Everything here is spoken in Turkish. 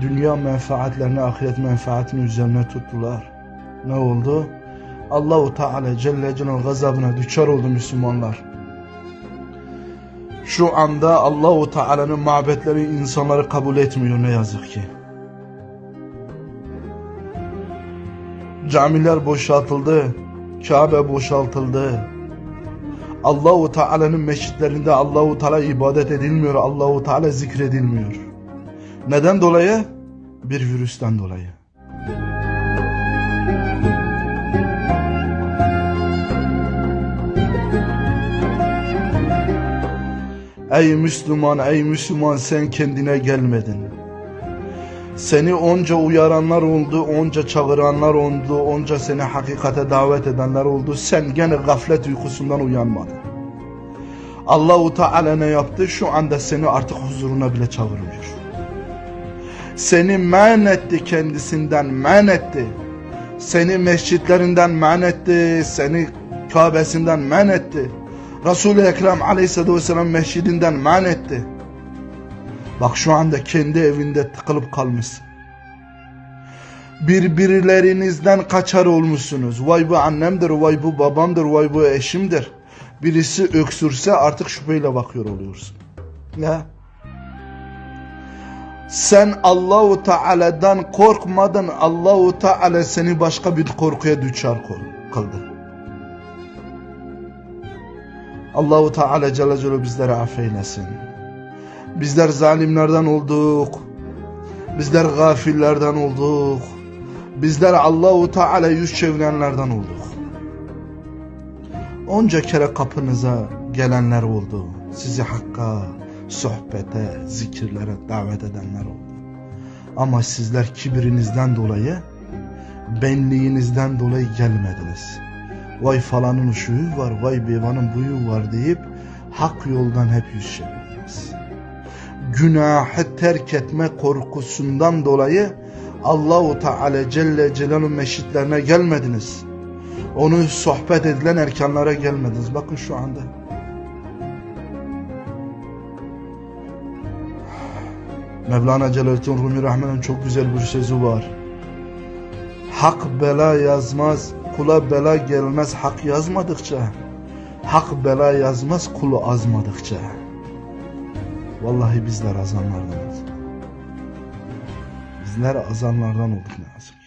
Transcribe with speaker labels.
Speaker 1: dünya menfaatlerini ahiret menfaatini üzerine tuttular. Ne oldu? Allahu Teala Celle Celal gazabına düşer oldu Müslümanlar. Şu anda Allahu Teala'nın mabetleri insanları kabul etmiyor ne yazık ki. Camiler boşaltıldı, Kabe boşaltıldı. Allahu Teala'nın meşitlerinde Allahu Teala ibadet edilmiyor, Allahu Teala zikredilmiyor. Neden dolayı? Bir virüsten dolayı. Ey Müslüman, ey Müslüman sen kendine gelmedin. Seni onca uyaranlar oldu, onca çağıranlar oldu, onca seni hakikate davet edenler oldu. Sen gene gaflet uykusundan uyanmadın. Allahu Teala ne yaptı? Şu anda seni artık huzuruna bile çağırmıyor. Seni men etti kendisinden, men etti. Seni mescitlerinden men etti, seni Kabe'sinden men etti. Resul-i Ekrem aleyhissalatü vesselam mescidinden men etti. Bak şu anda kendi evinde tıkılıp kalmışsın. Birbirlerinizden kaçar olmuşsunuz. Vay bu annemdir, vay bu babamdır, vay bu eşimdir. Birisi öksürse artık şüpheyle bakıyor oluyorsun. Ya. Sen Allahu Teala'dan korkmadın. Allahu Teala seni başka bir korkuya düçar kıldı. Allahu Teala Celle Celaluhu bizleri affeylesin. Bizler zalimlerden olduk. Bizler gafillerden olduk. Bizler Allahu Teala yüz çevirenlerden olduk. Onca kere kapınıza gelenler oldu. Sizi hakka, sohbete, zikirlere davet edenler oldu. Ama sizler kibirinizden dolayı, benliğinizden dolayı gelmediniz. Vay falanın şuyu var, vay bevanın buyu var deyip hak yoldan hep yüz çevirdiniz. Günahı terk etme korkusundan dolayı Allahu Teala Celle Celaluhu meşitlerine gelmediniz. Onu sohbet edilen erkanlara gelmediniz. Bakın şu anda. Mevlana Celaleddin Rumi Rahman'ın çok güzel bir sözü var. Hak bela yazmaz, kula bela gelmez hak yazmadıkça. Hak bela yazmaz kulu azmadıkça. Vallahi bizler azanlardanız. Bizler azanlardan olduk ne yazık.